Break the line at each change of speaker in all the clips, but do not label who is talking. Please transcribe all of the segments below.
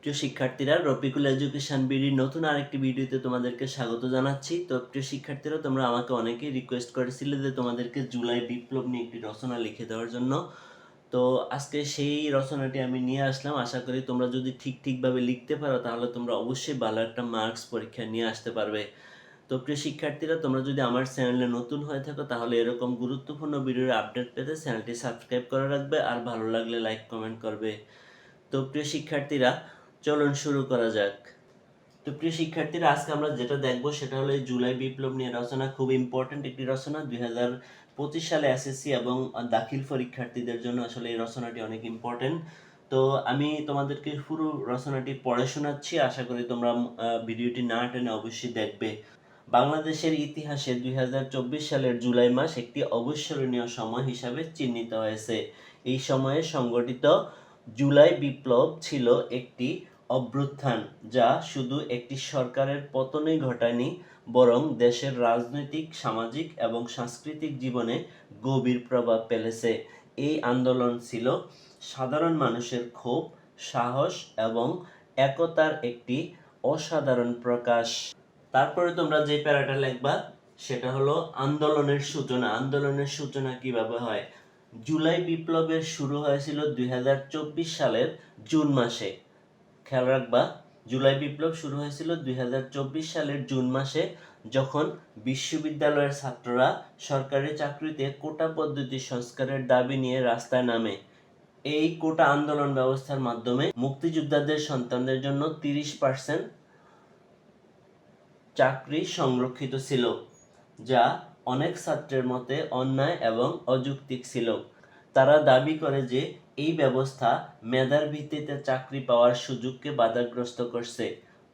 প্রিয় শিক্ষার্থীরা, রফিকুল এডুকেশন বিডির নতুন আরেকটি ভিডিওতে তোমাদেরকে স্বাগত জানাচ্ছি। তো প্রিয় শিক্ষার্থীরা, তোমরা আমাকে অনেকেই রিকোয়েস্ট করেছিলে যে তোমাদেরকে জুলাই বিপ্লব নিয়ে একটি রচনা লিখে দেওয়ার জন্য। তো আজকে সেই রচনাটি আমি নিয়ে আসলাম। আশা করি তোমরা যদি ঠিক ঠিকভাবে লিখতে পারো, তাহলে তোমরা অবশ্যই ভালো একটা মার্কস পরীক্ষা নিয়ে আসতে পারবে। তো প্রিয় শিক্ষার্থীরা, তোমরা যদি আমার চ্যানেলে নতুন হয়ে থাকো, তাহলে এরকম গুরুত্বপূর্ণ ভিডিওর আপডেট পেতে চ্যানেলটি সাবস্ক্রাইব করে রাখবে আর ভালো লাগলে লাইক কমেন্ট করবে। তো প্রিয় শিক্ষার্থীরা চলুন শুরু করা যাক। তো প্রিয় শিক্ষার্থীরা, আজকে আমরা যেটা দেখব সেটা হলো জুলাই বিপ্লব নিয়ে রচনা, খুব ইম্পর্টেন্ট একটি রচনা। দুই হাজার পঁচিশ সালে এসএসসি এবং দাখিল পরীক্ষার্থীদের জন্য আসলে এই রচনাটি অনেক ইম্পর্টেন্ট তো আমি তোমাদেরকে পুরো রচনাটি পড়ে শোনাচ্ছি। আশা করি তোমরা ভিডিওটি না টেনে অবশ্যই দেখবে। বাংলাদেশের ইতিহাসে দুই হাজার চব্বিশ সালের জুলাই মাস একটি অবিস্মরণীয় সময় হিসাবে চিহ্নিত হয়েছে। এই সময়ে সংগঠিত জুলাই বিপ্লব ছিল একটি অভ্যুত্থান, যা শুধু একটি সরকারের পতনই ঘটায়নি, বরং দেশের রাজনৈতিক, সামাজিক এবং সাংস্কৃতিক জীবনে গভীর প্রভাব ফেলেছে। এই আন্দোলন ছিল সাধারণ মানুষের ক্ষোভ, সাহস এবং একতার একটি অসাধারণ প্রকাশ। তারপরে তোমরা যে প্যারাটা লিখবা, সেটা হলো আন্দোলনের সূচনা। আন্দোলনের সূচনা কীভাবে হয়? জুলাই বিপ্লবের শুরু হয়েছিল দুই হাজার চব্বিশ সালের জুন মাসে। খেয়াল রাখবা, জুলাই বিপ্লব শুরু হয়েছিল দুই সালের জুন মাসে, যখন বিশ্ববিদ্যালয়ের ছাত্ররা সরকারি চাকরিতে কোটা পদ্ধতি সংস্কারের দাবি নিয়ে রাস্তায় নামে। এই কোটা আন্দোলন ব্যবস্থার মাধ্যমে মুক্তিযোদ্ধাদের সন্তানদের জন্য তিরিশ পার্সেন্ট চাকরি সংরক্ষিত ছিল, যা অনেক ছাত্রের মতে অন্যায় এবং অযৌক্তিক ছিল। তারা দাবি করে যে এই ব্যবস্থা মেধার ভিত্তিতে চাকরি পাওয়ার সুযোগকে বাধাগ্রস্ত করছে।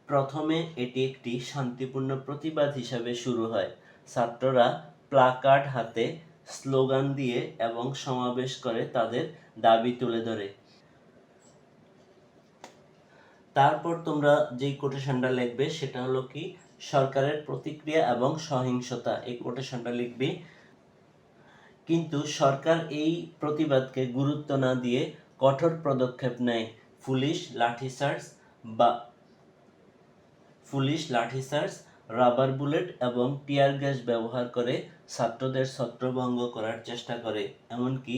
প্রথমে এটি একটি শান্তিপূর্ণ প্রতিবাদ হিসাবে শুরু হয়। ছাত্ররা প্লাকার্ড হাতে স্লোগান দিয়ে এবং সমাবেশ করে তাদের দাবি তুলে ধরে। তারপর তোমরা যেই কোটেশনটা লিখবে সেটা হলো কি, সরকারের প্রতিক্রিয়া এবং সহিংসতা। এই কোটেশনটা লিখবে কিন্তু সরকার এই প্রতিবাদকে গুরুত্ব না দিয়ে কঠোর পদক্ষেপ নেয়। পুলিশ লাঠিচার্জ বা পুলিশ লাঠিচার্জ রাবার বুলেট এবং টিয়ার গ্যাস ব্যবহার করে ছাত্রদের ছত্রভঙ্গ করার চেষ্টা করে। এমনকি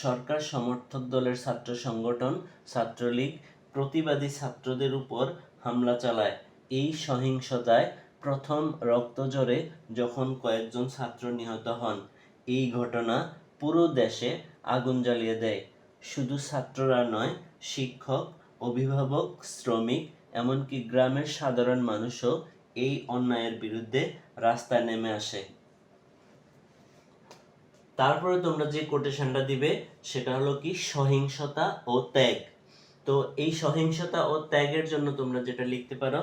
সরকার সমর্থক দলের ছাত্র সংগঠন, ছাত্রলীগ প্রতিবাদী ছাত্রদের উপর হামলা চালায়। এই সহিংসতায় প্রথম রক্তজরে যখন কয়েকজন ছাত্র নিহত হন। এই ঘটনা পুরো দেশে আগুন জ্বালিয়ে দেয়। শুধু ছাত্ররা নয়, শিক্ষক, অভিভাবক, শ্রমিক, এমনকি গ্রামের সাধারণ মানুষও এই অন্যায়ের বিরুদ্ধে রাস্তায় নেমে আসে। তারপরে তোমরা যে কোটেশনটা দিবে, সেটা হলো কি সহিংসতা ও ত্যাগ। তো এই সহিংসতা ও ত্যাগের জন্য তোমরা যেটা লিখতে পারো,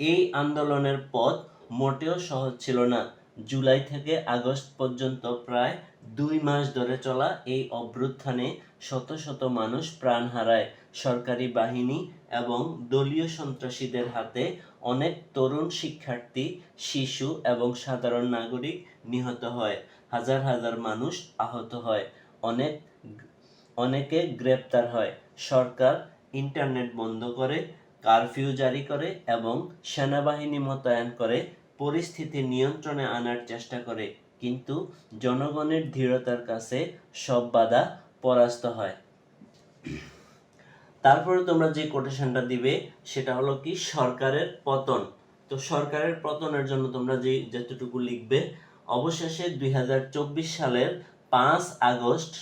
এই আন্দোলনের পথ মোটেও সহজ ছিল না। জুলাই থেকে আগস্ট পর্যন্ত প্রায় দুই মাস ধরে চলা এই অভ্যুত্থানে শত শত মানুষ প্রাণ হারায়। সরকারি বাহিনী এবং দলীয় সন্ত্রাসীদের হাতে অনেক তরুণ শিক্ষার্থী, শিশু এবং সাধারণ নাগরিক নিহত হয়। হাজার হাজার মানুষ আহত হয়। অনেক অনেকে গ্রেপ্তার হয়। সরকার ইন্টারনেট বন্ধ করে, কারফিউ জারি করে এবং সেনাবাহিনী মোতায়েন করে পরিস্থিতি নিয়ন্ত্রণে আনার চেষ্টা করে, কিন্তু জনগণের দৃঢ়তার কাছে সব বাধা পরাস্ত হয়। তারপরে তোমরা যে কোটেশনটা দিবে, সেটা হলো কি, সরকারের পতন। তো সরকারের পতনের জন্য তোমরা যে যতটুকু লিখবে, অবশেষে দুই হাজার চব্বিশ সালের পাঁচ আগস্ট,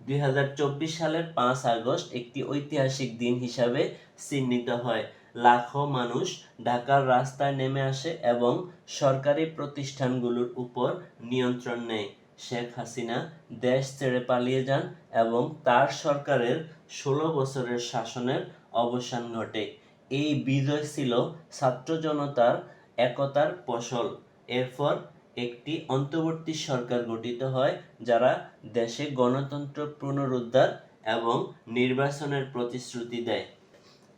দুই হাজার চব্বিশ সালের পাঁচ আগস্ট একটি ঐতিহাসিক দিন হিসাবে চিহ্নিত হয়। লাখো মানুষ ঢাকার রাস্তায় নেমে আসে এবং সরকারি প্রতিষ্ঠানগুলোর উপর নিয়ন্ত্রণ নেয়। শেখ হাসিনা দেশ ছেড়ে পালিয়ে যান এবং তার সরকারের ষোলো বছরের শাসনের অবসান ঘটে। এই বিজয় ছিল ছাত্র জনতার একতার ফসল। এরপর একটি অন্তর্বর্তী সরকার গঠিত হয়, যারা দেশে গণতন্ত্র পুনরুদ্ধার এবং নির্বাচনের প্রতিশ্রুতি দেয়।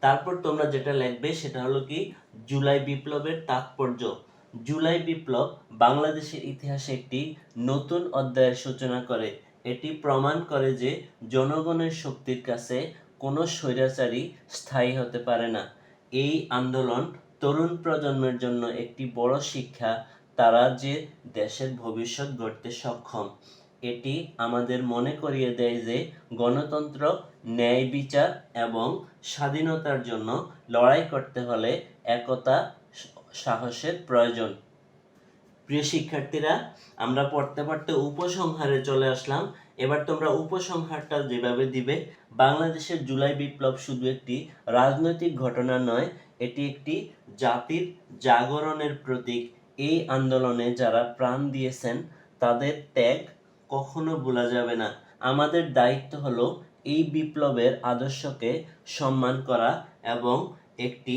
তারপর তোমরা যেটা লিখবে সেটা হলো কি, জুলাই বিপ্লবের তাৎপর্য। জুলাই বিপ্লব বাংলাদেশের ইতিহাসে একটি নতুন অধ্যায়ের সূচনা করে। এটি প্রমাণ করে যে জনগণের শক্তির কাছে কোনো স্বৈরাচারী স্থায়ী হতে পারে না। এই আন্দোলন তরুণ প্রজন্মের জন্য একটি বড় শিক্ষা। তারা যে দেশের ভবিষ্যৎ গড়তে সক্ষম। এটি আমাদের মনে করিয়ে দেয় যে গণতন্ত্র, ন্যায় বিচার এবং স্বাধীনতার জন্য লড়াই করতে হলে একতা, সাহসের প্রয়োজন। প্রিয় শিক্ষার্থীরা, আমরা পড়তে পড়তে উপসংহারে চলে আসলাম। এবার তোমরা উপসংহারটা যেভাবে দিবে, বাংলাদেশের জুলাই বিপ্লব শুধু একটি রাজনৈতিক ঘটনা নয়, এটি একটি জাতির জাগরণের প্রতীক। এই আন্দোলনে যারা প্রাণ দিয়েছেন, তাদের ত্যাগ কখনো ভোলা যাবে না। আমাদের দায়িত্ব হলো এই বিপ্লবের আদর্শকে সম্মান করা এবং একটি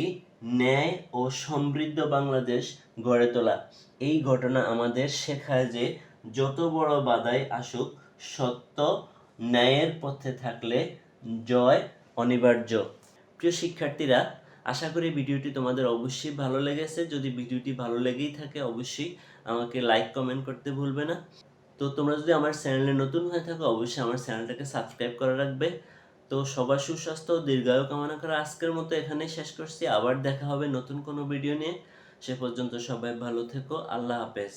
ন্যায় ও সমৃদ্ধ বাংলাদেশ গড়ে তোলা। এই ঘটনা আমাদের শেখায় যে যত বড় বাধাই আসুক, সত্য ন্যায়ের পথে থাকলে জয় অনিবার্য। প্রিয় শিক্ষার্থীরা, আশা করি ভিডিওটি তোমাদের অবশ্যই ভালো লেগেছে। যদি ভিডিওটি ভালো লেগেই থাকে, অবশ্যই আমাকে লাইক কমেন্ট করতে ভুলবে না। তো তোমরা যদি আমার চ্যানেলে নতুন হয়ে থাকো, অবশ্যই আমার চ্যানেলটাকে সাবস্ক্রাইব করে রাখবে। তো সবার সুস্বাস্থ্য দীর্ঘায়ু কামনা করে আজকের মতো এখানে শেষ করছি। আবার দেখা হবে নতুন কোনো ভিডিও নিয়ে। সে পর্যন্ত সবাই ভালো থেকো। আল্লাহ হাফেজ।